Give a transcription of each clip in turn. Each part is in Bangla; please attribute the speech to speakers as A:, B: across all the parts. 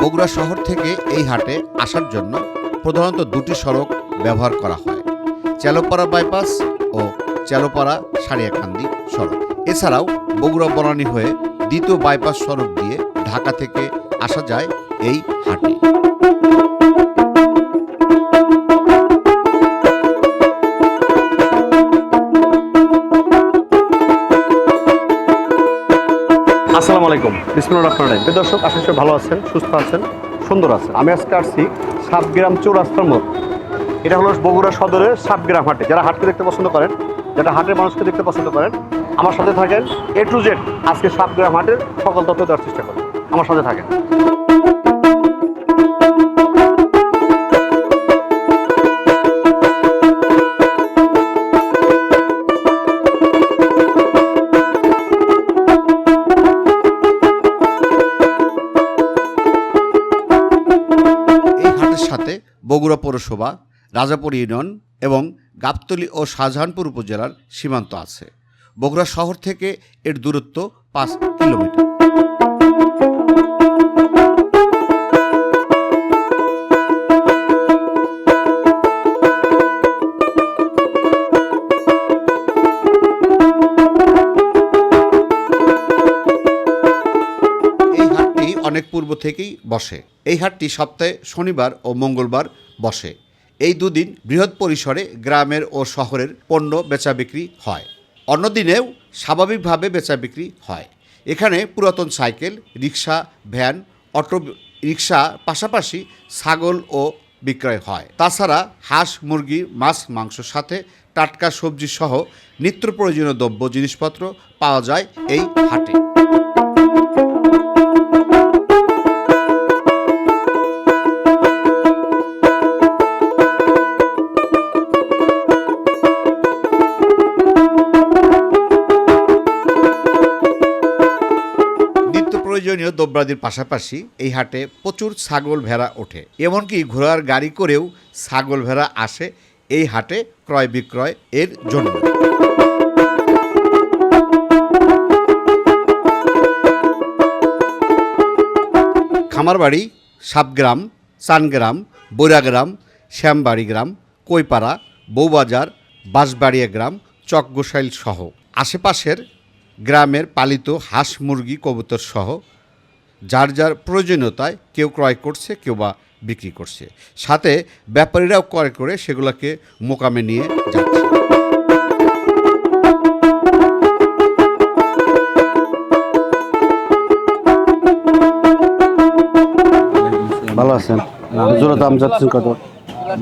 A: বগুড়া শহর থেকে এই হাটে আসার জন্য প্রধানত দুটি সড়ক ব্যবহার করা হয়, চেলোপাড়া বাইপাস ও চেলোপাড়া সারিয়াকান্দি সড়ক। এছাড়াও বগুড়া বনানী হয়ে দ্বিতীয় বাইপাস সড়ক দিয়ে ঢাকা থেকে আসা যায় এই হাটে।
B: আলাইকুম। বিসমুল্লাহ রহমান দর্শক, আশা ভালো আছেন, সুস্থ আছেন, সুন্দর আছেন। আমি আজকে আসছি সাতগ্রাম চৌরাস্তার মোড়। এটা হলো বগুড়া সদরের সাতগ্রাম হাটে। যারা হাটকে দেখতে পছন্দ করেন, যারা হাটের মানুষকে দেখতে পছন্দ করেন, আমার সাথে থাকেন এ টু জেড আজকে সাতগ্রাম হাটের সকল তথ্য দেওয়ার চেষ্টা করেন আমার সাথে থাকেন।
A: বগুড়া পৌরসভা, রাজাপুর ইউনিয়ন এবং গাবতলী ও শাহজাহানপুর উপজেলার সীমান্ত আছে। বগুড়া শহর থেকে এর দূরত্ব পাঁচ কিলোমিটার। থেকেই বসে। এই হাটটি সপ্তাহে শনিবার ও মঙ্গলবার বসে। এই দুদিন বৃহৎ পরিসরে গ্রামের ও শহরের পণ্য বেচা বিক্রি হয়। অন্যদিনেও স্বাভাবিকভাবে বেচা বিক্রি হয়। এখানে পুরাতন cycle rickshaw van, auto rickshaw পাশাপাশি ছাগল ও বিক্রয় হয়। তাছাড়া হাঁস, মুরগি, মাছ মাংসর সাথে টাটকা সবজি সহ নিত্য প্রয়োজনীয় দ্রব্য, জিনিসপত্র পাওয়া যায় এই হাটে। প্রয়োজনীয় দ্রব্যাদির পাশাপাশি এই হাটে প্রচুর ছাগল ভেড়া ওঠে। এমনকি ঘোড়ার গাড়ি করেও ছাগল ভেড়া আসে এই হাটে ক্রয় বিক্রয় এর জন্য। খামারবাড়ি সাবগ্রাম চানগ্রাম, বৈরাগ্রাম, শ্যামবাড়ি গ্রাম, কৈপাড়া বৌবাজার বাঁশবাড়িয়া গ্রাম, চকগোসাইল সহ। আশেপাশের গ্রামের পালিত হাঁস, মুরগি, কবুতর সহ যার যার প্রয়োজনীয়তায় কেউ ক্রয় করছে কেউ বা বিক্রি করছে। সাথে ব্যাপারীরাও ক্রয় করে সেগুলোকে মোকামে নিয়ে যাচ্ছে।
B: ভালো আছেন? জোড়া দাম যাচ্ছেন কত?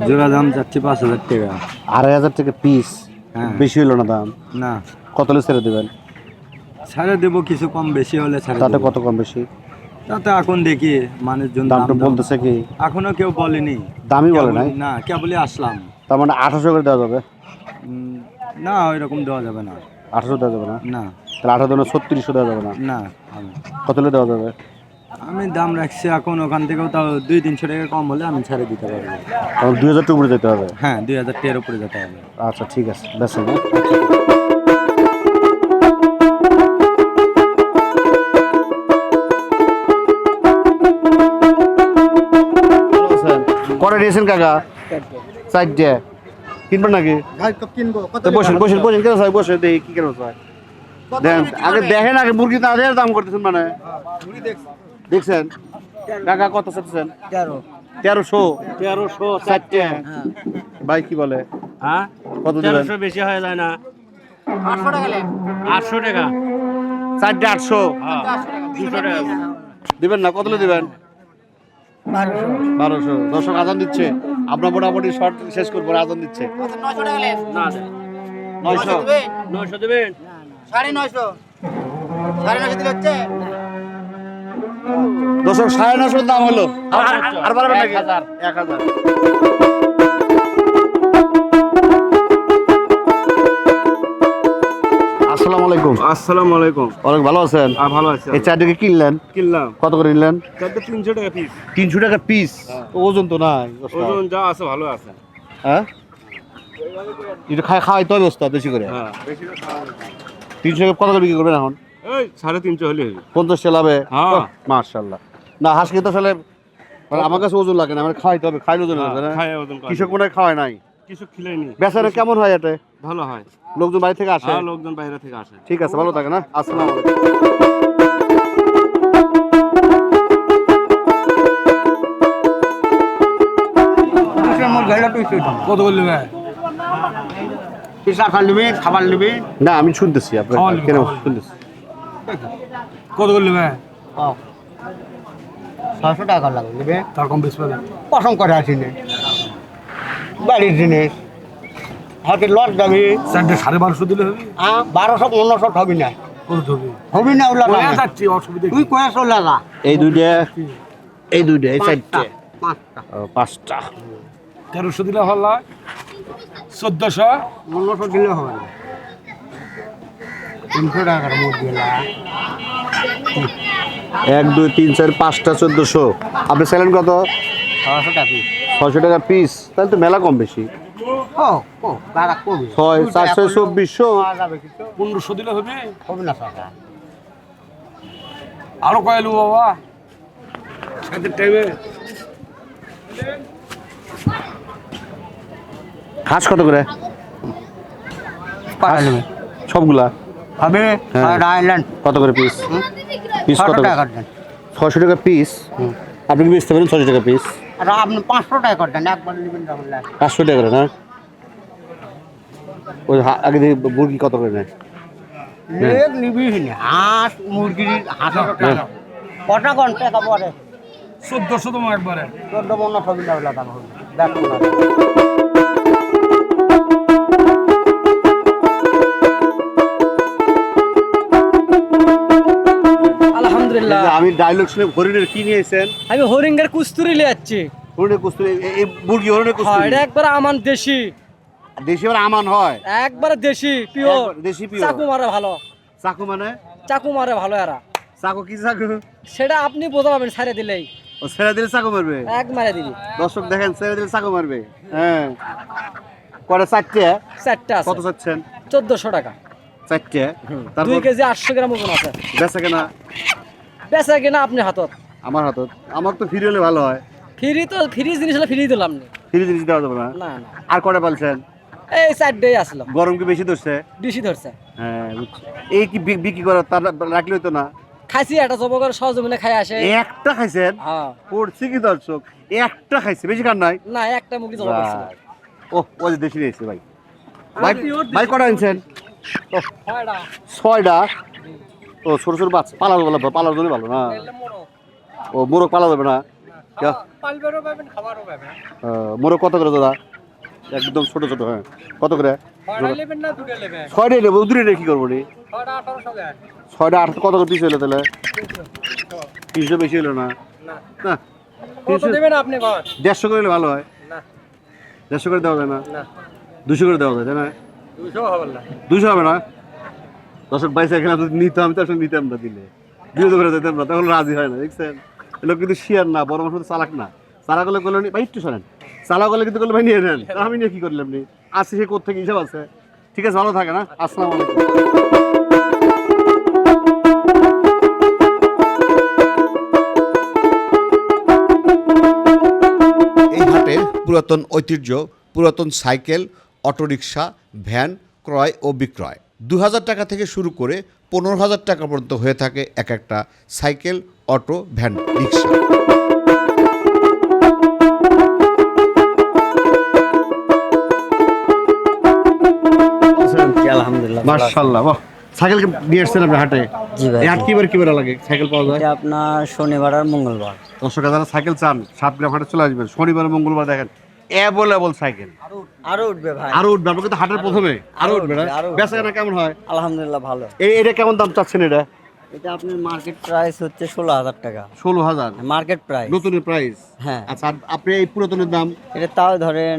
C: জোড়া দাম যাচ্ছে পাঁচ হাজার টাকা।
B: আড়াই হাজার টাকা পিস
C: হ্যাঁ।
B: বেশি হলো না দাম?
C: না।
B: কত ছেড়ে দেবেন?
C: ছাড়ে দেবো কিছু কম বেশি হলে ছাড়ে
B: তাতে কত কম বেশি?
C: তাতে এখন দেখি মানুষজন দাম
B: দামটা বলতেছে কি?
C: এখনও কেউ বলেনি।
B: দামই বলে নাই?
C: না কেবলই আসলাম।
B: তার মানে আঠারোশো করে দেওয়া যাবে?
C: না ওইরকম দেওয়া যাবে না।
B: আঠারোশো দেওয়া যাবে না?
C: না।
B: তাহলে আঠারো দিনে ছত্রিশশো দেওয়া যাবে না?
C: না
B: কত দেওয়া যাবে?
C: আমি দাম রাখছি এখন ওখান থেকেও তাও দুই তিনশো টাকা কম হলে আমি ছেড়ে দিতে পারব।
B: কারণ দুই হাজার উপরে যেতে হবে?
C: হ্যাঁ দুই হাজার উপরে যেতে হবে।
B: আচ্ছা ঠিক আছে। বেসেন হ্যাঁ? নিয়েছেন কাকা? চারটে। কিনবেন নাকি? বসেন বসেন বসেন কেন চাই? বসে দেখি কি কেন চাই? দেন আগে দেখেন আগে মুরগি না দিয়ে দাম করতেছেন মানে। দেখছেন? কাকা কত চাচ্ছেন? তেরোশো। তেরোশো চারটে। ভাই কি বলে?
D: হ্যাঁ?
B: কত
D: তেরোশো বেশি হয়ে যায় না। আটশো টাকা
B: চারটে আটশো।
D: হ্যাঁ দুশো টাকা।
B: দিবেন না। কতলে দিবেন? বারোশো। দর্শক আজান দিচ্ছে। আমরা মোটামুটি শর্ট শেষ করব আজান দিচ্ছে।
D: না দেন
B: নয়শো।
D: নয়শো দেবেন?
E: সাড়ে নয়শো। সাড়ে নয়শো দিলে হচ্ছে?
B: দর্শক সাড়ে নশোর দাম হলো। আর- এক হাজার। আসসালামু আলাইকুম।
C: আসসালামু আলাইকুম।
B: অনেক ভালো আছেন?
C: ভালো আছে
B: এই চারটিকে কিনলেন?
C: কিনলাম।
B: কত করে নিলেন?
C: চারটে তিনশো টাকা পিস
B: তিনশো টাকা পিস ওজন তো নাই
C: ওজন যা আছে ভালো আছে।
B: হ্যাঁ? একটু খাই খাওয়াই তো বেশি করে।
C: হ্যাঁ
B: তিনশো কত করে বিক্রি করবেন এখন?
D: এই সাড়ে তিনশো হলে।
B: পঞ্চাশ লাভে?
D: হ্যাঁ।
B: মার্শাল্লাহ না হাঁস খেতে আসলে মানে আমার কাছে ওজন লাগে না আমার খাইতে হবে খাইলে ওজন হবে না। কৃষক মনে হয় খাওয়ায় নাই।
D: কিছু খিলাইনি
B: বেচারা কেমন হয় এটা
D: ভালো হয়।
B: লোকজন বাড়ি থেকে আসে?
D: আর লোকজন বাইরে থেকে আসে।
B: ঠিক আছে ভালো থাকে না আসসালাম আলাইকুম।
F: কত করলি ভাই?
G: পিসা খাল নিবি খাবার নিবি?
B: না আমি শুনতেছি আপনার কেন। শুনতেছি?
F: কত
G: টাকা লাগবে। নিবি
F: তার কম বেশ
G: পছন্দ করে আছি নে বাড়ির জিনিস। হয়তো লস যাবি
F: চারটে সাড়ে বারোশো দিলে হবে।
G: হ্যাঁ বারোশো পনেরোশো হবি না।
F: হবে?
G: না ওলা
F: অসুবিধা
G: তুই কয়ে চলে যা
B: এই দুইটা এই দুইটা এই চারটে।
G: পাঁচটা।
B: ও, পাঁচটা।
F: তেরোশো দিলে হল চোদ্দশো।
G: পনেরোশো দিলে হবে। না তিনশো টাকার মুখ দিলা।
B: এক দুই তিন চার পাঁচটা চোদ্দশো। আপনি চাইলেন কত?
G: ছশো টাকা
B: ছয়শো টাকা পিস তাহলে তো মেলা কম বেশি। ছয় চারশো চব্বিশশো।
F: পনেরোশো দিলে হবে?
G: হবে না টাকা
F: আরও কয়েলু বাবা? টাইমে।
B: হাঁস কত করে? সবগুলা?
G: হবে। আইল্যান্ড
B: কত করে পিস পিস কত
G: ছশো টাকা
B: টাকা পিস
G: হুম।
B: আপনি কি বেচতে পারেন? ছয়শো টাকা পিস
G: আর আপনি পাঁচশো টাকা করে দেন একবার নেবেন তাহলে।
B: পাঁচশো টাকা করে না? ওই আগে দেখি মুরগি কত করে নেয়?
G: লেগ নিবি হাঁস মুরগির হাঁসের টাকা কটা ঘণ্টা টাকা পরে?
F: চোদ্দশো তোমার একবারে।
G: চোদ্দ পনেরো ছবি দাম
B: আমি ডায়লগ শুনে হরিণের কি নিয়েছেন
H: আমি হরিঙ্গার কুস্তুরি যাচ্ছি।
B: হরিণের কুস্তুরি এই- মুরগি হরিণের কুস্তুরি?
H: এটা একবার আমার দেশি।
B: দেশি আমান হয়?
H: একবারে দেশি পিওর
B: দেশি পিওর
H: চাকু মারে ভালো।
B: চাকু মানে?
H: চাকু মারে ভালো এরা।
B: চাকু কি চাকু?
H: সেটা আপনি বোঝা পাবেন ছাড়ে দিলেই।
B: ও ছেড়ে দিলে চাকু মারবে?
H: এক মারে দিবি।
B: দর্শক দেখেন ছেড়ে দিলে চাকু মারবে। হ্যাঁ। কটা চারটে?
H: চারটা
B: কত চাচ্ছেন?
H: চোদ্দশো টাকা।
B: চারটে।
H: দুই কেজি আটশো গ্রাম ওজন আছে।
B: বেচা কেনা?
H: বেচা কিনা আপনি হাতত?
B: আমার হাতত। আমার তো ফিরে হলে ভালো হয়।
H: ফ্রি তো ফ্রি জিনিস হলে ফ্রি দিলাম নি।
B: ফিরে জিনিস দেওয়া যাবে না।
H: না না।
B: আর কটা পালছেন?
H: এই চারটেই আসলো
B: গরম কি বেশি ধরছে?
H: বেশি ধরছে।
B: হ্যাঁ এই কি বিক্রি করা তার রাখলে হতো না?
H: খাইছি একটা জব করে সহজমিনে খাই আসে।
B: একটা খাইছেন?
H: হ্যাঁ।
B: পড়ছি কি দর্শক? একটা খাইছে। বেশি খান নাই?
H: না একটা মুরগি জব করছিল
B: ও ওই যে দেশি নিয়েছে ভাই। ভাই ভাই কটা আনছেন? ও,
H: ছয়টা।
B: ছয়টা? ও ছোট ছোট বাচ্চা। পালার ভালো পালার জন্য ভালো না। ও মোরগ পালা যাবে না? মোরগ কত করে দাদা? একদম ছোট ছোট হ্যাঁ। কত করে?
H: ছয়টা
B: নেব দূরে কি করব নি
H: ছয়টা
B: আট কত করে পিস হলো তাহলে? তিনশো বেশি হলো না?
H: না।
B: দেড়শো করে ভালো হয়। দেড়শো করে দেওয়া যায় না?
H: না।
B: দুশো করে দেওয়া যায় তাই না।
H: দুশো হবে না?
B: দুশো দশক বাইশ এখানে যদি নিতাম তো আসলে নিতাম দিলে বিরোধ করে দিতাম না, তখন রাজি হয় না, দেখছেন? এগুলো কিন্তু শিয়ার না, বড় মানুষ চালাক না। চালাক হলে করলে ভাই, একটু শোনেন চালাক হলে কিন্তু করলে ভাই, নিয়ে নেন। আমি নিয়ে কি করলাম নি? আসি সে কোথেকে হিসাব আছে। ঠিক আছে, ভালো থাকে না আসসালামু আলাইকুম।
A: পুরাতন ঐতিহ্য, পুরাতন সাইকেল, অটোরিকশা, ভ্যান ক্রয় ও বিক্রয়। দু হাজার টাকা থেকে শুরু করে পনেরো হাজার টাকা পর্যন্ত হয়ে থাকে এক একটা সাইকেল অটো ভ্যান রিক্সা।
G: আলহামদুলিল্লাহ।
B: বাহ। সাইকেল নিয়ে আসছেন আপনি হাটে?
G: জি ভাই।
B: এই হাট কিবার কিবার লাগে? সাইকেল পাওয়া যায়?
G: আপনার শনিবার আর মঙ্গলবার।
B: দর্শক যারা সাইকেল চান সাত গ্রাম হাটে চলে আসবেন। শনিবার মঙ্গলবার দেখেন। অ্যাভেলেবল সাইকেল
G: আরও উঠবে ভাই।
B: আরও উঠবে আপনাকে তো হাটের প্রথমে। আরও উঠবে না?
G: আরও উঠবে।
B: বেচা কেনা কেমন হয়?
G: আলহামদুলিল্লাহ ভালো।
B: এটা কেমন দাম চাচ্ছেন এটা?
G: এটা আপনার মার্কেট প্রাইস হচ্ছে ষোলো হাজার টাকা।
B: ষোলো হাজার?
G: মার্কেট প্রাইস
B: নতুনের প্রাইস
G: হ্যাঁ।
B: আচ্ছা আপনি এই পুরাতনের দাম?
G: এটা তাও ধরেন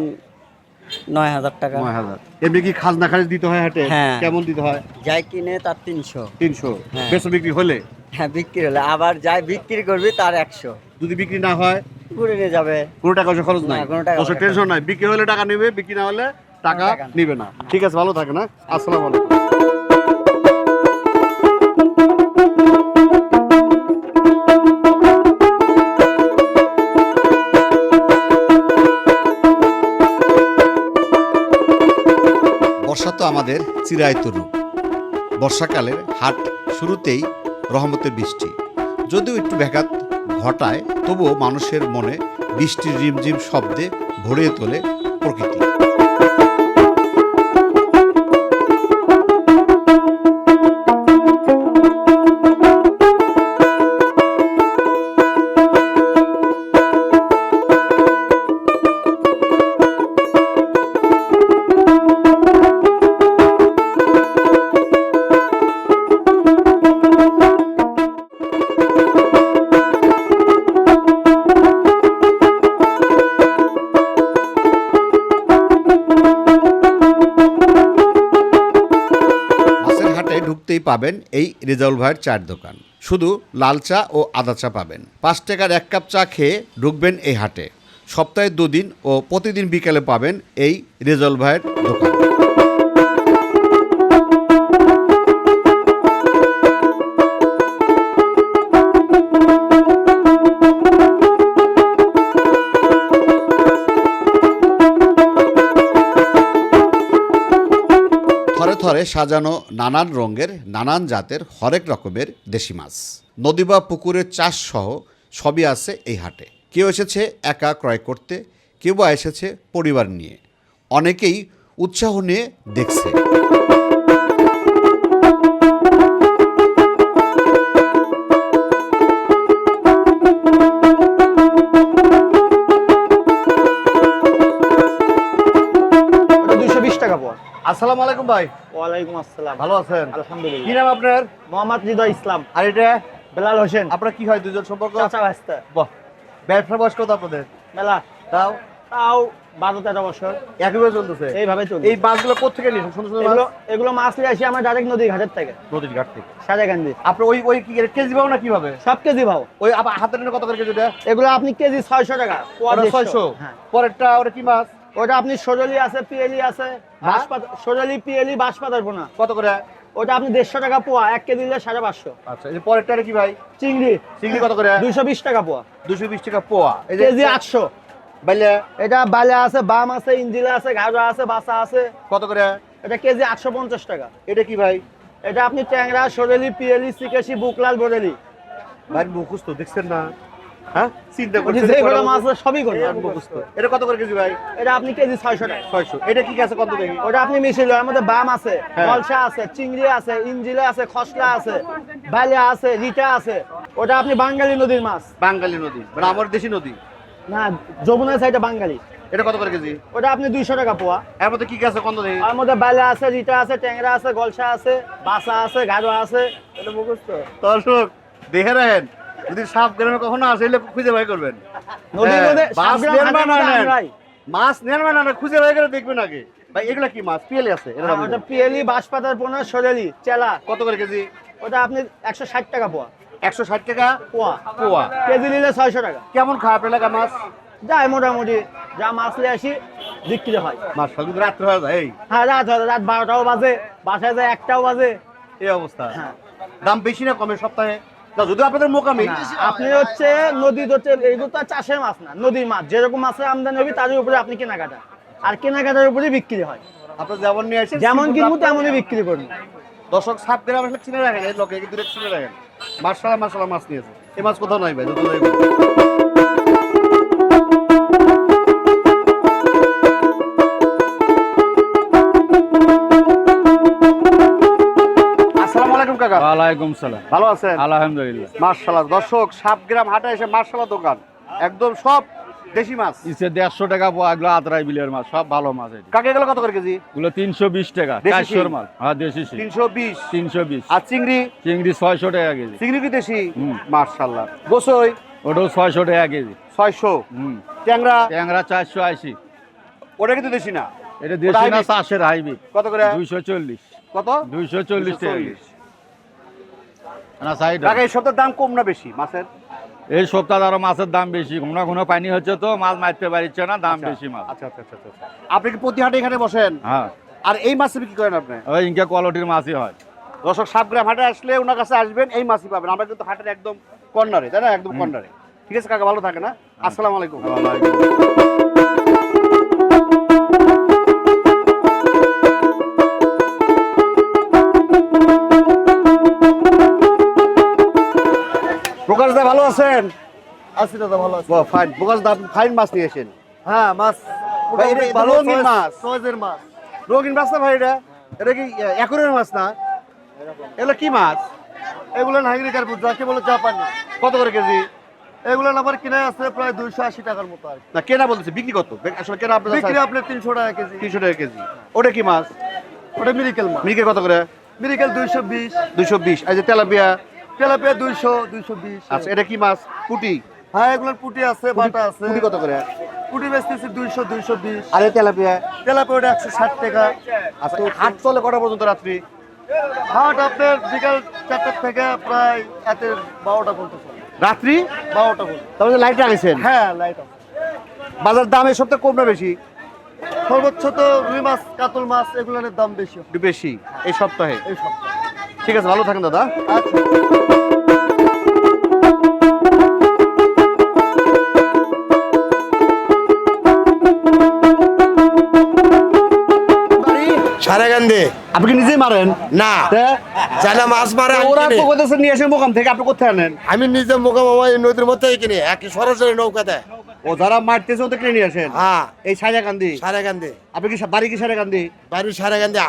G: নয় হাজার টাকা।
B: নয় হাজার। এমনি কি খাজনা খারিজ দিতে হয় হাটে?
G: হ্যাঁ।
B: কেমন দিতে হয়?
G: যাই কিনে তার তিনশো।
B: তিনশো।
G: হ্যাঁ।
B: বেচা বিক্রি হলে?
G: হ্যাঁ বিক্রি হলে। আবার যাই বিক্রি করবি তার একশো।
B: যদি বিক্রি না হয়?
G: ঘুরে নিয়ে যাবে।
B: কোনো টাকা পয়সা খরচ নাই?
G: না, কোনো টাকা পয়সা
B: টেনশন নাই। বিক্রি হলে টাকা নেবে বিক্রি না হলে টাকা
G: টাকা
B: নিবে না। ঠিক আছে ভালো থাকে না আসসালামু আলাইকুম।
A: আমাদের চিরায়ত রূপ। বর্ষাকালের হাট শুরুতেই রহমতের বৃষ্টি। যদিও একটু ব্যাঘাত ঘটায়, তবুও মানুষের মনে বৃষ্টির রিমঝিম শব্দে ভরিয়ে তোলে প্রকৃতি। পাবেন এই রেজাউল ভাইয়ের চায়ের দোকান। শুধু লাল চা ও আদা চা পাবেন। পাঁচ টাকার এক কাপ চা খেয়ে ঢুকবেন এই হাটে। সপ্তাহে দুদিন ও প্রতিদিন বিকেলে পাবেন এই রেজাউল ভাইয়ের দোকান। সাজানো নানান রঙের, নানান জাতের হরেক রকমের দেশি মাছ। নদী বা পুকুরের চাষ সহ সবই আছে এই হাটে। কেউ এসেছে একা ক্রয় করতে, কেউ বা এসেছে পরিবার নিয়ে। অনেকেই উৎসাহ নিয়ে দেখছে।
B: আসসালামু আলাইকুম ভাই।
E: ওয়ালাইকুম আসসালাম।
B: ভালো আছেন?
E: আলহামদুলিল্লাহ।
B: কি নাম আপনার?
E: মোহাম্মদ হৃদয় ইসলাম।
B: আর এটা?
E: বেলাল হোসেন।
B: আপনার কি হয় দুজন সম্পর্ক?
E: চাচা ভাস্তা
B: বাহ। ব্যবসা বয়স কত আপনাদের?
E: মেলা
B: তাও?
E: তাও বারো তেরো বছর।
B: একইভাবে চলতেছে?
E: এইভাবে চলছে
B: এই মাছগুলো কোথেকে নিয়েছেন? সুন্দর সুন্দর
E: এগুলো
B: মাছ
E: এগুলো মাছ নিয়ে আসি আমার ডাইরেক্ট নদী ঘাটের থেকে।
B: নদীর ঘাট থেকে।
E: সাজাগান্ধি
B: আপনি ওই ওই কেজি পাবো না কীভাবে?
E: সব কেজি ভাও।
B: ওই হাতের নিয়ে কত করে কেজি ওটা
E: এগুলো আপনি কেজি ছয়শো টাকা।
B: ছয়শো।
E: হ্যাঁ।
B: পরেরটা ওটা কি মাছ?
E: ওটা আপনি সজলি আছে পিএলি আছে বাঁশপাতা সজলি পিএলি বাঁশপাতার পোনা।
B: কত করে?
E: ওটা আপনি দেড়শো টাকা পোয়া এক কেজি দিলে সাড়ে পাঁচশো।
B: আচ্ছা এই পরেরটা কি ভাই?
E: চিংড়ি।
B: চিংড়ি কত করে?
E: দুইশো বিশ টাকা পোয়া।
B: দুশো বিশ টাকা পোয়া। এই
E: কেজি আটশো।
B: বাইলে
E: এটা বালে আছে বাম আছে ইঞ্জিলা আছে ঘাড়া আছে বাসা আছে।
B: কত করে?
E: এটা কেজি আটশো পঞ্চাশ টাকা।
B: এটা কি ভাই?
E: এটা আপনি ট্যাংরা সরেলি পিএলি সিকেশি বুকলাল বরেলি।
B: ভাই মুখস্থ দেখছেন না। হ্যাঁ? চিন্তা
E: ওই যে
B: করছেন
E: যেগুলো মাছ আছে সবই করবে
B: এই মুখস্থ এটা কত করে কেজি ভাই?
E: এটা আপনি কেজি ছয়শো টাকা।
B: ছয়শো। এটা কি আছে কত দেখি
E: ওটা আপনি মিশিল ওর মধ্যে বাম আছে
B: হ্যাঁ।
E: কলসা আছে চিংড়ি আছে ইঞ্জিলা আছে খসলা আছে বালিয়া আছে রিটা আছে। ওটা আপনি বাঙালি নদীর মাছ।
B: বাঙালি নদী মানে আমার দেশি নদী।
E: না যমুনা সাইডে বাঙালি।
B: এটা কত করে কেজি?
E: ওটা আপনি দুইশো টাকা পোয়া।
B: এর মধ্যে কি কি আছে কত দেখি
E: ওর মধ্যে আছে রিটা আছে ট্যাংরা আছে গলসা আছে বাসা আছে গাড়ো আছে। এটা মুখস্থ।
B: দর্শক দেখে রাখেন যদি সাপ গ্রামে কখনো আসলে খুঁজে বাই করবেন। হ্যাঁ, মাছ নেন। না মানে খুঁজে বাই করে দেখবেন আগে। ভাই এগুলা কি মাছ? পিএলি আছে
E: হ্যাঁ, ওটা পিএলি বাঁশপাতার পোনা সরেলি চেলা।
B: কত করে কেজি?
E: ওটা আপনি একশো ষাট টাকা পোয়া।
B: একশো ষাট টাকা?
E: পোয়া।
B: পোয়া।
E: কেজি নিলে ছয়শো টাকা।
B: কেমন খারাপ এলাকা মাছ?
E: যায় মোটামুটি যা মাছ নিয়ে আসি বিক্রি হয়।
B: মাছ কিন্তু রাত্রে হয়ে যায় এই।
E: হ্যাঁ রাত হয় রাত বারোটাও বাজে বাসায় যায় একটাও বাজে।
B: এই অবস্থা।
E: হ্যাঁ।
B: দাম বেশি না কমে সপ্তাহে? না যদি আপনাদের মোকামি
E: আপনি হচ্ছে নদী হচ্ছে এগুলো তো চাষের মাছ না নদীর মাছ যেরকম মাছের আমদানি হবে তার উপরে আপনি কেনাকাটা। আর কেনাকাটার উপরে বিক্রি হয়।
B: আপনার যেমন নিয়ে আসেন
E: যেমন কিনবো তেমনই বিক্রি করবেন
B: দর্শক সাপ গ্রাম আসলে চিনে রাখেন এই লোকে দূরে চিনে রাখেন। মার্শাল মার্শাল মাছ নিয়েছে এই মাছ কোথাও নাই ভাই যত যাই বলুন। আসসালামু আলাইকুম কাকা
C: ওয়ালাইকুম সালাম।
B: ভালো আছেন?
C: আলহামদুলিল্লাহ।
B: মার্শাল্লাহ দর্শক সাপগ্রাম হাটে এসে মার্শাল্লাহ দোকান। একদম সব দেশি মাছ।
C: ইসে দেড়শো টাকা পোয়া এগুলো আতরাই বিলের মাছ সব ভালো মাছ এটি।
B: কাকে গেল কত করে কেজি?
C: এগুলো তিনশো বিশ টাকা চারশোর মাল হ্যাঁ দেশি
B: তিনশো বিশ।
C: তিনশো বিশ।
B: আর চিংড়ি?
C: চিংড়ি ছয়শো টাকা কেজি।
B: চিংড়ি কি দেশি?
C: হুম।
B: মার্শাল্লাহ গোসই?
C: ওটাও ছয়শো টাকা কেজি।
B: ছয়শো।
C: হুম।
B: ট্যাংরা?
C: ট্যাংরা চারশো আশি।
B: ওটা কিন্তু দেশি না।
C: এটা দেশি না
B: hybrid?
C: চাষের হাইব্রিড।
B: কত করে?
C: দুইশো চল্লিশ।
B: কত?
C: দুইশো চল্লিশ টাকা কেজি।
B: 240
C: না সাইড
B: টাকা এই সপ্তাহের দাম কম না বেশি মাছের?
C: এই সপ্তাহে আরও মাছের দাম বেশি। ঘন ঘন পানি হচ্ছে তো মাছ মারতে পারছে না দাম
B: আচ্ছা,
C: বেশি মাছ।
B: আচ্ছা আচ্ছা আচ্ছা আচ্ছা। আপনি কি প্রতি হাটে এখানে বসেন?
C: হ্যাঁ।
B: আর এই মাছ বিক্রি করেন আপনি?
C: ওই ইনকে কোয়ালিটির মাছই হয়।
B: দর্শক সাতগ্রাম হাটে আসলে ওনার কাছে আসবেন এই মাছই পাবেন। আমরা কিন্তু হাটের একদম কর্নারে তাই না? একদম কর্নারে। ঠিক আছে কাকা ভালো থাকে না আসসালামু আলাইকুম। বোকাস দা ভালো আছেন?
E: আছি দাদা ভালো আছে।
B: ফাইন বোকাস দা ফাইন মাছ নিয়ে
E: হ্যাঁ মাছ ভালো
B: রঙিন মাছ।
E: মাছ।
B: রঙিন মাছ না ভাই এটা? এটা কি একরের মাছ না? এগুলো কি মাছ?
E: এগুলো যাকে বলে জাপানি।
B: কত করে কেজি?
E: এগুলো আমার কিনে আছে প্রায় দুইশো আশি টাকার মতো আর
B: না কেনা বলতেছে বিক্রি কত? আসলে কেনা আপনার
E: বিক্রি আপনার তিনশো টাকা কেজি।
B: তিনশো টাকা কেজি। ওটা কি মাছ?
E: ওটা মিরিকেল মাছ।
B: মিরিকে কত করে?
E: মিরিকেল দুইশো বিশ।
B: দুইশো বিশ। যে তেলাপিয়া
E: তেলাপিয়া দুইশো দুইশো বিশ।
B: আচ্ছা এটা কি মাছ? পুটি?
E: হ্যাঁ এগুলোর পুটি আছে বাটা আছে।
B: পুটি কত করে?
E: পুটি বেচতেছি দুইশো দুইশো বিশ।
B: আরে তেলাপিয়া?
E: তেলাপিয়া ওটা একশো ষাট টাকা।
B: আচ্ছা হাট চলে কটা পর্যন্ত রাত্রি?
E: হাট আপনার বিকাল চারটার থেকে প্রায় রাতের বারোটা পর্যন্ত
B: রাত্রি?
E: বারোটা পর্যন্ত।
B: তাহলে লাইট লাগাইছেন
E: হ্যাঁ লাইট আছে।
B: বাজার দাম এই সপ্তাহে কম না বেশি?
E: সর্বোচ্চ তো রুই মাছ কাতল মাছ এগুলোর দাম বেশি।
B: বেশি এই সপ্তাহে?
E: এই সব
B: ঠিক আছে ভালো থাকেন দাদা।
E: আচ্ছা।
I: সারাগান্ধে
B: আপনি কি নিজেই মারেন?
I: না? যারা মাছ মারে
B: ওরা
I: কিনি।
B: তো কোথাও নিয়ে আসে মোকাম থেকে আপনি কোথায় আনেন?
I: আমি নিজে নদীর মধ্যে কিনি একই সরাসরি নৌকাতে
B: ও যারা মারতেছে ওদের কিনে নিয়ে আসেন?
I: হ্যাঁ।
B: এই
I: সারাগান্ধে
B: আপনি কি বাড়ি কি
I: বাড়ি সারাগান্ধে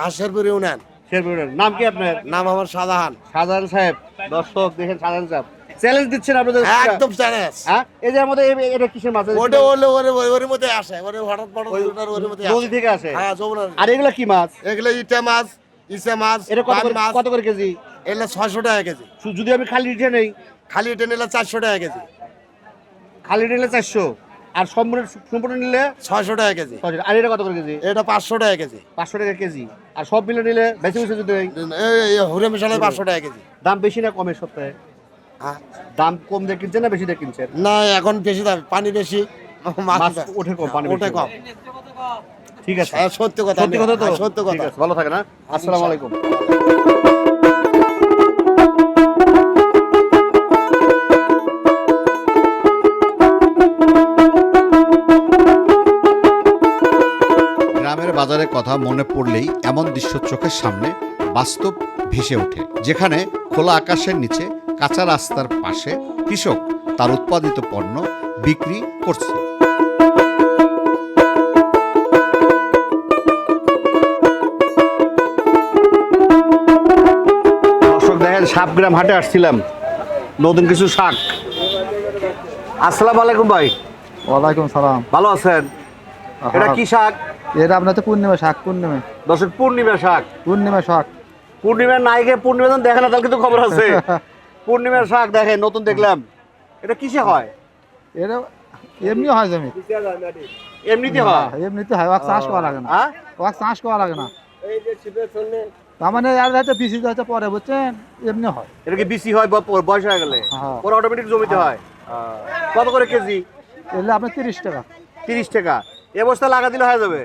B: শেরপুরের নাম কি আপনার?
I: নাম আমার
B: সাহেব। দর্শক দেখেন সাহেব। চ্যালেঞ্জ দিচ্ছেন আপনাদের
I: একদম চ্যালেঞ্জ
B: হ্যাঁ? এই যে আমাদের এটা কিসের মাছ?
I: ওটা ওলে ওরে ওর মধ্যে আসে। ওরে হঠাৎ ওটার ওর মধ্যে
B: নদী থেকে আসে।
I: হ্যাঁ যমুনার।
B: আর এগুলা কি মাছ?
I: এগুলো ইটা মাছ ইসে মাছ
B: এটা কত করে
I: মাছ।
B: কত করে কেজি?
I: এগুলো ছয়শো টাকা কেজি।
B: যদি আমি খালি রিটে নেই?
I: খালি এটা নিলে চারশো টাকা কেজি।
B: খালি নিলে চারশো? আর সম্পূর্ণ সম্পূর্ণ নিলে
I: ছয়শো টাকা কেজি।
B: আর এটা কত করে কেজি?
I: এটা পাঁচশো টাকা কেজি।
B: পাঁচশো টাকা কেজি। আর সব মিলে নিলে বেশি বেশি যদি হরে
I: এই হুরে মিশালে পাঁচশো টাকা কেজি।
B: দাম বেশি না কমে সপ্তাহে?
I: হ্যাঁ।
B: দাম কম দিয়ে কিনছেন না বেশি দিয়ে কিনছেন?
I: না এখন বেশি দাম পানি বেশি।
B: মাছ ওঠে কম পানি
I: ওঠে কম।
B: ঠিক আছে।
I: সত্য সত্যি কথা
B: সত্য কথা তো?
I: হ্যাঁ, সত্যি কথা।
B: ভালো থাকে না আসসালামু আলাইকুম।
A: বাজারের কথা মনে পড়লেই এমন দৃশ্য চোখের সামনে বাস্তব ভেসে ওঠে যেখানে খোলা আকাশের নিচে কাঁচা রাস্তার পাশে কৃষক তার উৎপাদিত পণ্য বিক্রি করছে।
B: দেখেন সাপগ্রাম হাটে আসছিলাম। নতুন কিছু শাক। আসসালামু আলাইকুম ভাই।
C: ওয়ালাইকুম সালাম।
B: ভালো আছেন? এটা কি শাক?
C: এটা আপনার তো পূর্ণিমা শাক পূর্ণিমা।
B: দর্শক পূর্ণিমা শাক।
C: পূর্ণিমা শাক।
B: পূর্ণিমার নায়িকে পূর্ণিমা যখন দেখে না তাহলে কিন্তু খবর আছে। পূর্ণিমার শাক দেখেন নতুন দেখলাম। এটা কিসে হয়?
C: এটা এমনি হয় জমি।
B: এমনিতে হয়?
C: এমনিতে হয় ওয়াক চাষ করা লাগে না।
B: হ্যাঁ
C: ওয়াক চাষ করা লাগে না। তার মানে আর হয়তো পিসি হয়তো পরে বুঝছেন? এমনি হয়।
B: এটা কি বেশি হয় বয়স হয়ে গেলে?
C: হ্যাঁ।
B: ওরা অটোমেটিক জমিতে হয়। কত করে কেজি?
C: এলে আপনার তিরিশ টাকা।
B: তিরিশ টাকা। এ বস্তা লাগা দিলে হয়ে যাবে?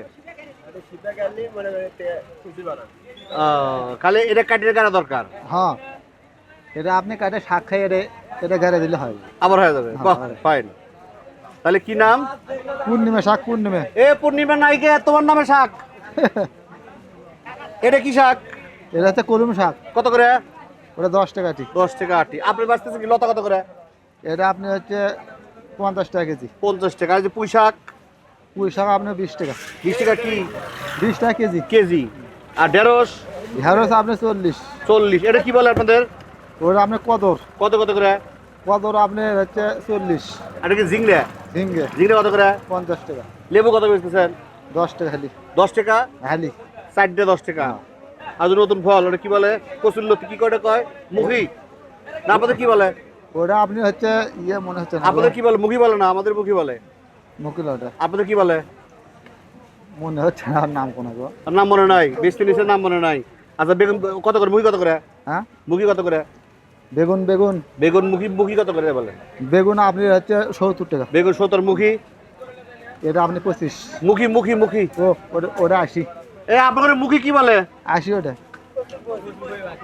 B: খালি এটা কাটিয়ে কাটা দরকার?
C: হ্যাঁ এটা আপনি কাটে শাক খাই এটা এটা ঘেরে দিলে হয়।
B: আবার হয়ে যাবে? বাহ
C: হয়।
B: ফাইন তাহলে কি নাম?
C: পূর্ণিমা শাক পূর্ণিমা।
B: এ পূর্ণিমা নাইকে তোমার নামে শাক? এটা কি শাক?
C: এটা হচ্ছে কলম শাক।
B: কত করে?
C: ওটা দশ টাকা ঠিক
B: দশ টাকা আটি। আপনি বাঁচতেছে কি লতা কত করে?
C: এটা আপনি হচ্ছে পঞ্চাশ টাকা কেজি।
B: পঞ্চাশ টাকা। আর যে পুঁই শাক?
C: পুঁই শাক আপনার বিশ টাকা।
B: বিশ টাকা কি?
C: বিশ টাকা কেজি?
B: কেজি। আর ঢেঁড়স?
C: ঢেঁড়স আপনি চল্লিশ।
B: চল্লিশ। এটা কি বলে আপনাদের?
C: ওটা আপনি কদর।
B: কত কত করে?
C: কদর আপনি হচ্ছে চল্লিশ।
B: আর কি জিংড়া
C: ঝিঙ্গে
B: জিংড়া কত করে?
C: পঞ্চাশ টাকা।
B: লেবু কত বেচতেছেন?
C: দশ টাকা হালি।
B: দশ টাকা?
C: হালি।
B: চারটে দশ টাকা। আর নতুন ফল ওটা কি বলে? কচুর লতি কি করে কয়? মুখি। না আপনাদের কি বলে?
C: ওটা আপনি হচ্ছে ইয়ে মনে হচ্ছে
B: আপনাদের কি বলে? মুখি বলে না আমাদের মুখি বলে।
C: মুকিল
B: আপনাদের কি বলে?
C: মনে হচ্ছে না নাম কোনো
B: নাম মনে নাই? বেশি নিচের নাম মনে নাই? আচ্ছা বেগুন কত করে? মুখি কত করে?
C: হ্যাঁ?
B: মুখি কত করে?
C: বেগুন বেগুন।
B: বেগুন মুখি মুখি কত করে বলে?
C: বেগুন আপনি হচ্ছে সত্তর টাকা।
B: বেগুন সত্তর মুখি
C: এটা আপনি পঁচিশ।
B: মুখি মুখি মুখি
C: ও ওটা ওটা আশি।
B: এ আপনাদের মুখি কি বলে?
C: আশি ওটা।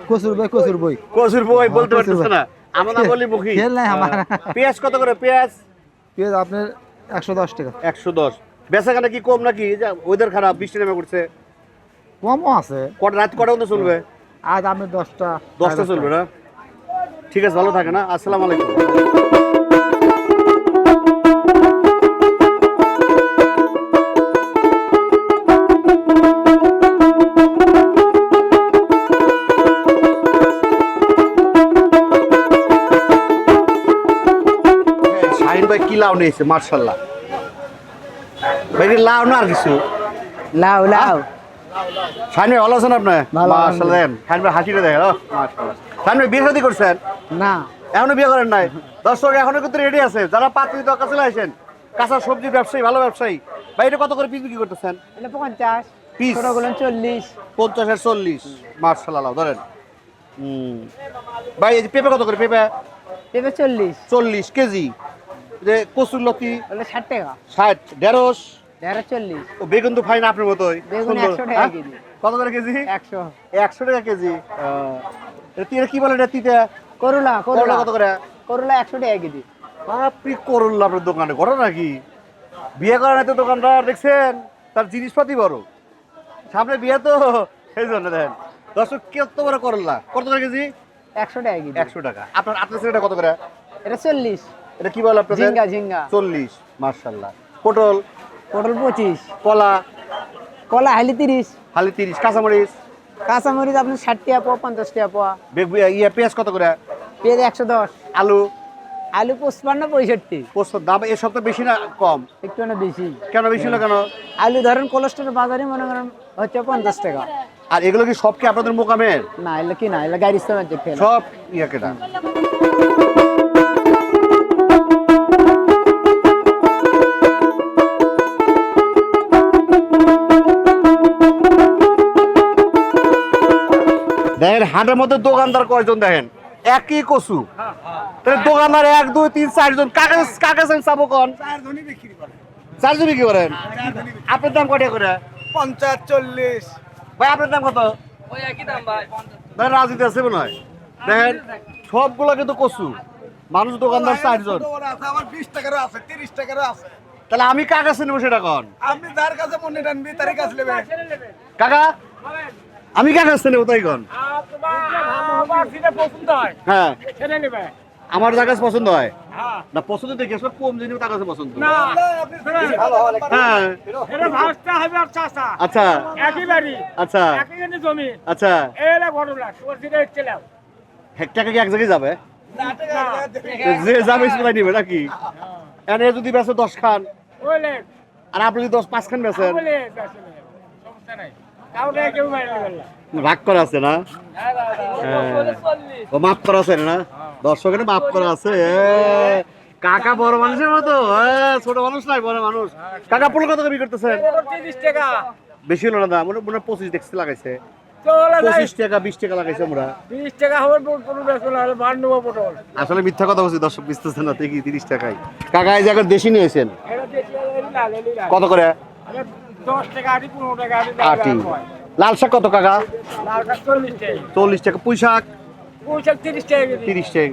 C: কচুর বই কচুর বই।
B: কচুর বই বলতে
C: কচুর
B: পারতেছে না। আমরা বলি মুখি
C: খেল নাই আমার।
B: হ্যাঁ। পেঁয়াজ কত করে? পেঁয়াজ?
C: পেঁয়াজ আপনার একশো দশ টাকা।
B: একশো দশ। বেচাখানে কি কম নাকি? ওয়েদার খারাপ বৃষ্টি নেমে করছে
C: কমও আছে।
B: কটা রাত কটা পর্যন্ত চলবে?
C: আজ আমি দশটা
B: দশটা চলবে না? ঠিক আছে ভালো থাকে না আসসালামু আলাইকুম। লাউ নিয়েছে মার্শাল্লাহ ভাই লাউ না আর কিছু?
C: লাউ লাউ।
B: ভালো আছেন আপনি? মার্শাল্লাহ হাসিটা দেখেন বিয়ে শাদী করছেন?
C: না।
B: এখনও বিয়ে করেন নাই? দর্শক এখনও কিন্তু রেডি আছে। যারা পাত্রী চলে আসেন কাঁচা সবজি ব্যবসায়ী ভালো ব্যবসায়ী। ভাই এটা কত করে পিস বিক্রি করতেছেন?
C: পঞ্চাশ।
B: পিস
C: চল্লিশ।
B: পঞ্চাশ আর চল্লিশ। মার্শাল্লাহ ধরেন। হুম। ভাই পেঁপে কত করে পেঁপে?
C: পেঁপে চল্লিশ।
B: চল্লিশ কেজি। যে কচুর লতি
C: ওটা ষাট টাকা।
B: ষাট ঢেঁড়স।
C: দেড় চল্লিশ।
B: ও বেগুন তো ফাইন আপনার মতোই।
C: বেগুন। 100 টাকা
B: হ্যাঁ?
C: কেজি।
B: কত করে কেজি?
C: একশো।
B: একশো টাকা কেজি। এটা কি বলে এটা তিতে?
C: করলা
B: করলা।
C: করলা
B: কত করে?
C: করলা একশো টাকা কেজি।
B: আপনি করল্লা আপনার দোকানে করো নাকি বিয়ে করেন তো দোকানদার দেখছেন? তার জিনিসপাতি বড়। সামনে বিয়ে তো সেই জন্য দেখেন। দর্শক কত বড় করল্লা কত করে কেজি?
C: একশো টাকা কেজি।
B: একশো টাকা। আপনার আপনার ছেলেটা কত করে?
C: এটা চল্লিশ।
B: এটা কি বলে আপনাদের?
C: ঝিঙ্গা ঝিঙ্গা।
B: চল্লিশ মার্শাল্লাহ পটল?
C: পটল পঁচিশ।
B: কলা?
C: কলা হালি তিরিশ।
B: হালি তিরিশ। কাঁচামরিচ?
C: কাঁচামরিচ আপনি ষাট টাকা পোয়া পঞ্চাশ টাকা পোয়া।
B: বেগ- ইয়ে পেঁয়াজ কত করে?
C: পেঁয়াজ একশো দশ।
B: আলু?
C: আলু পঁচপান্ন পঁয়ষট্টি।
B: পোস্ত দাম এ সপ্তাহে বেশি না কম?
C: একটু না বেশি।
B: কেন বেশি হলো কেন?
C: আলু ধরেন কোলেস্ট্রল বাজারে মনে করেন হচ্ছে পঞ্চাশ টাকা।
B: আর এগুলো কি সব কি আপনাদের মোকামের?
C: না এলে কি না এলে গাড়ি
B: সব ইয়ে কেটা দেখেন হাটের মধ্যে দোকানদার কয়জন দেখেন? একই কচু। তাহলে দোকানদার এক দুই তিন চারজন। কাকে কাকে চাবো কন? চারজন বিক্রি করেন। আপনার দাম কটা করে?
I: পঞ্চাশ চল্লিশ।
B: ভাই আপনার দাম কত?
J: দাম ভাই।
B: দেখেন রাজনীতি আছে মনে হয়। দেখেন সবগুলো কিন্তু কচু। মানুষ দোকানদার চারজন।
I: আমার বিশ টাকারও আছে তিরিশ টাকারও আছে।
B: তাহলে আমি কাকা নেব সেটা কন?
I: আপনি যার কাছে মনে টানবি তারই কাছে
B: কাকা? আমি কাকা নেব তাই কন?
J: আমার যেটা পছন্দ হয়।
B: হ্যাঁ আমার যা কাছে পছন্দ হয়।
J: হ্যাঁ
B: না পছন্দ দেখে আসলে কম জিনিস তার কাছে পছন্দ। হ্যাঁ
J: চাষা
B: আচ্ছা।
J: একই বাড়ি।
B: আচ্ছা।
J: জমি।
B: আচ্ছা।
J: এলা ঘটনা তোর যেটা ইচ্ছে নাও
B: টাকা কি এক জায়গায় যাবে? যে যাবে সেটাই নিবে নাকি? এনে যদি বেচে দশ খান। আর আপনি যদি দশ পাঁচ খান বেচেন। রাগ করা আছে না? হ্যাঁ। ও মাফ করা আছে না? দর্শকের মাফ করা আছে। কাকা বড় মানুষের মতো। ছোট মানুষ নাই বড় মানুষ। কাকা কত করে বিক্রি করতেছেন
J: টাকা
B: বেশি হলো না দাম মনে পঁচিশ দেখতে লাগাইছে। পঁচিশ টাকা বিশ টাকা লাগাইছে আমরা
J: বিশ টাকা হবে পটল
B: আসলে মিথ্যা কথা বলছি দর্শক বুঝতেছে না দেখি তিরিশ টাকায়। কাকা এই জায়গায় দেশি নিয়েছেন। কত করে?
J: টাকা আটি
B: লাল শাক কত কাকা
J: চল্লিশ টাকা।
B: পুঁই শাক?
J: তিরিশ টাকা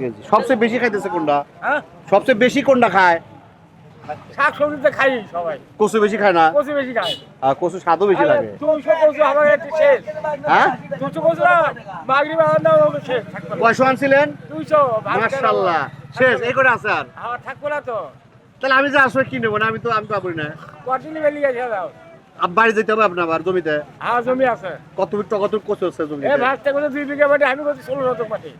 J: কেজি।
B: সবচেয়ে বেশি খাইতেছে কোনটা?
J: হ্যাঁ?
B: সবচেয়ে বেশি কোনটা খায়?
J: খাই সবাই।
B: কচু বেশি খায় না?
J: কচু বেশি খায়।
B: আর কচু স্বাদও বেশি লাগে।
J: দুশো কচু আমার একটু শেষ।
B: হ্যাঁ?
J: দুশো কচু না মাগরি বাগান শেষ।
B: কয়শো আনছিলেন?
J: দুইশো ভাগ করে
B: শেষ। এই করে আছে আর?
J: আমার থাকব না তো।
B: তাহলে আমি যে আসলে কি নেব না আমি তো আমি পাবো না।
J: কটিনি বেলি গেছে দাও
B: আব বাড়ি যেতে হবে আপনার আবার জমিতে?
J: হ্যাঁ জমি আছে।
B: কত বিট কত কচু আছে
J: করে দুই বিঘা মাটি আমি করছি ষোলো শতক মাটি।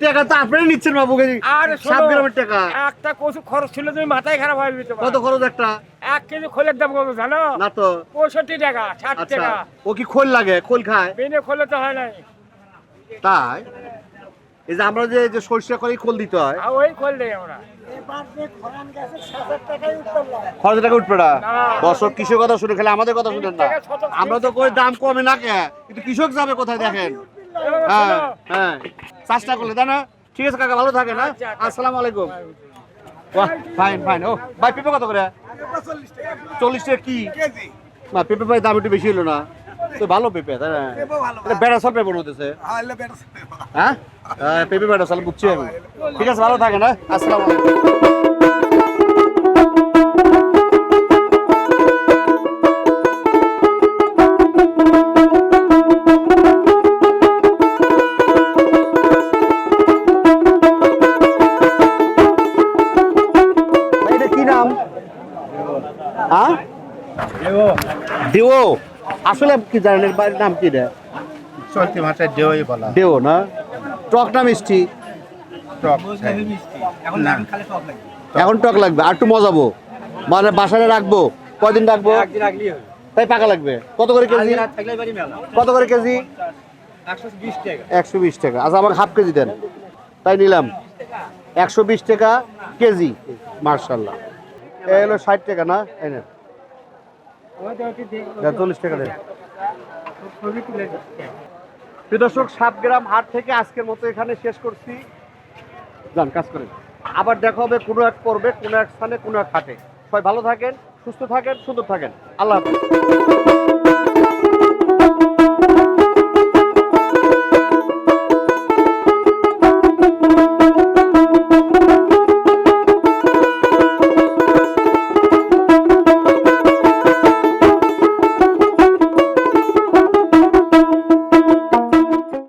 B: টাকা তো আপনি নিচ্ছেন বাবু
J: আর
B: সাত গ্রামের টাকা।
J: একটা কচু খরচ ছিল তুমি মাথায় খারাপ হয়ে যেতে
B: কত খরচ একটা?
J: এক কেজি খোলের দাম কত জানো?
B: না তো।
J: পঁয়ষট্টি টাকা ষাট
B: আচ্ছা।
J: টাকা।
B: ও কি খোল লাগে? খোল খায়?
J: বিনে খোলে তো হয় নাই।
B: তাই? এই যে আমরা যে যে সরিষা করে খোল দিতে হয়।
J: ওই খোল দেই আমরা।
B: খরচ টাকা উঠবে না?
J: না।
B: দর্শক কৃষক কথা শুনে খেলে আমাদের কথা শুনেন না। আমরা তো কই দাম কমে না কে? কিন্তু কৃষক যাবে কোথায় দেখেন? হ্যাঁ হ্যাঁ। চেষ্টা করলে তাই না? ঠিক আছে কাকা ভালো থাকে না
J: আচ্ছা, আচ্ছা।
B: আসসালামু আলাইকুম। বাহ ফাইন ফাইন ও ভাই পেঁপে কত করে? চল্লিশ টাকা কি?
I: কেজি।
B: না পেঁপে ভাই দাম একটু বেশি হলো না। তো ভালো পেঁপে তাই না? বেড়া সাল পেঁপে হতেছে হ্যাঁ? হ্যাঁ পেঁপে বেড়া সাল বুঝছি আমি। ঠিক আছে ভালো থাকেন হ্যাঁ? আসসালাম কি নাম? হ্যাঁ? দেবো? আসলে কি জানেন এর বাড়ির নাম কি রে?
I: চলতি ভাষায় দেওয়াই বলা।
B: দেও না? টক না মিষ্টি?
I: টক
B: এখন টক লাগবে। আর একটু মজাবো মানে বাসায় রাখব কয়দিন রাখব? তাই পাকা লাগবে। কত করে কেজি? কত করে কেজি? একশো বিশ টাকা। আচ্ছা আমাকে হাফ কেজি দেন। তাই নিলাম। একশো বিশ টাকা কেজি। মার্শাল্লাহ। এ হলো ষাট টাকা না? এই নেন। চল্লিশ দর্শক সাত গ্রাম হাট থেকে আজকের মতো এখানে শেষ করছি। যান, কাজ করেন। আবার দেখা হবে কোনো এক পর্বে, কোনো এক স্থানে, কোনো এক হাটে। সবাই ভালো থাকেন, সুস্থ থাকেন, সুন্দর থাকেন। আল্লাহ হাফেজ।